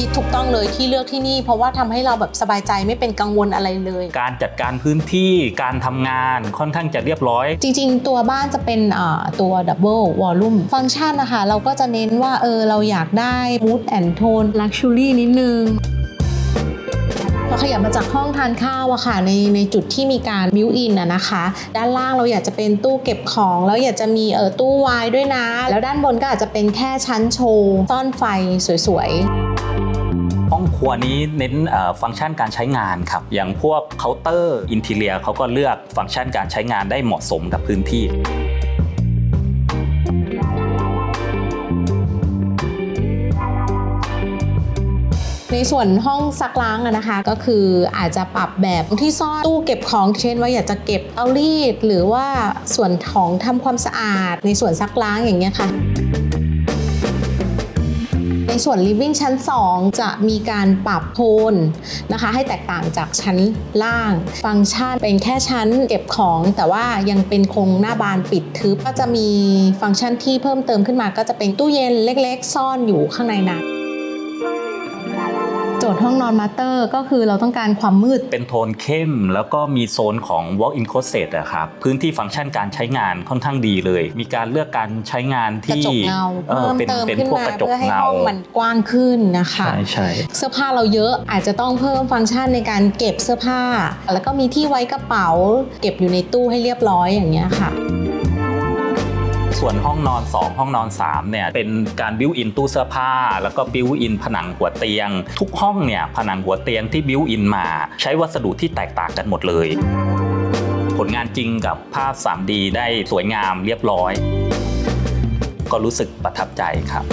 คิดถูกต้องเลยที่เลือกที่นี่ เพราะว่าทำให้เราแบบสบายใจไม่เป็นกังวลอะไรเลย การจัดการพื้นที่การทำงานค่อนข้างจะเรียบร้อย จริง ๆ ตัวบ้านจะเป็นอ่าตัว Double Volume ฟังก์ชันนะคะ เราก็จะเน้นว่าเออเราอยากได้ Mood and Tone Luxury นิดนึงพอขยับมาจากห้องทานข้าวอะค่ะในในจุดที่มีการบิวอินอะนะคะ ด้านล่างเราอยากจะเป็นตู้เก็บของ แล้วอยากจะมีเออตู้วายด้วยนะ แล้วด้านบนก็อาจจะเป็นแค่ชั้นโชว์ซ่อนไฟสวยๆห้ องครัวนี้เน้นฟังก์ชันการใช้งานครับ อย่างพวกเคาน์เตอร์อินทีเลียเขาก็เลือกฟังก์ชันการใช้งานได้เหมาะสมกับพื้นที่ในส่วนห้องซักล้างนะคะ ก็คืออาจจะปรับแบบที่ซ่อนตู้เก็บของ เช่นว่าอยากจะเก็บเตารีด หรือว่าส่วนของทำความสะอาด ในส่วนซักล้างอย่างเงี้ยค่ะ ในส่วน living ชั้น 2 จะมีการปรับโทนนะคะ ให้แตกต่างจากชั้นล่าง ฟังก์ชันเป็นแค่ชั้นเก็บของ แต่ว่ายังเป็นโครงหน้าบานปิดทึบก็จะมีฟังก์ชันที่เพิ่มเติมขึ้นมาก็จะเป็นตู้เย็นเล็ก ๆ ซ่อนอยู่ข้างในนั้น โจทย์ห้องนอนมาสเตอร์ ก็คือเราต้องการความมืด เป็นโทนเข้ม แล้วก็มีโซนของ walk-in closet อะครับ พื้นที่ฟังก์ชันการใช้งานค่อนข้างดีเลย มีการเลือกการใช้งานกระที่จกเงาออเพิ่มเป็นเติมเป็นขึ้นพวกมากระจกเพื่อให้เงาห้องมันกว้างขึ้นนะคะ ใช่ใช่ เสื้อผ้าเราเยอะอาจจะต้องเพิ่มฟังก์ชันในการเก็บเสื้อผ้า แล้วก็มีที่ไว้กระเป๋า เก็บอยู่ในตู้ให้เรียบร้อยอย่างเงี้ยค่ะ ส่วนห้องนอน 2 ห้องนอน3เนี่ยเป็นการบิวอินตู้เสื้อผ้า แล้วก็บิวอินผนังหัวเตียง ทุกห้องเนี่ยผนังหัวเตียงที่บิวอินมา ใช้วัสดุที่แตกต่างกันหมดเลย ผลงานจริงกับภาพ 3D ได้สวยงามเรียบร้อย ก็รู้สึกประทับใจครับ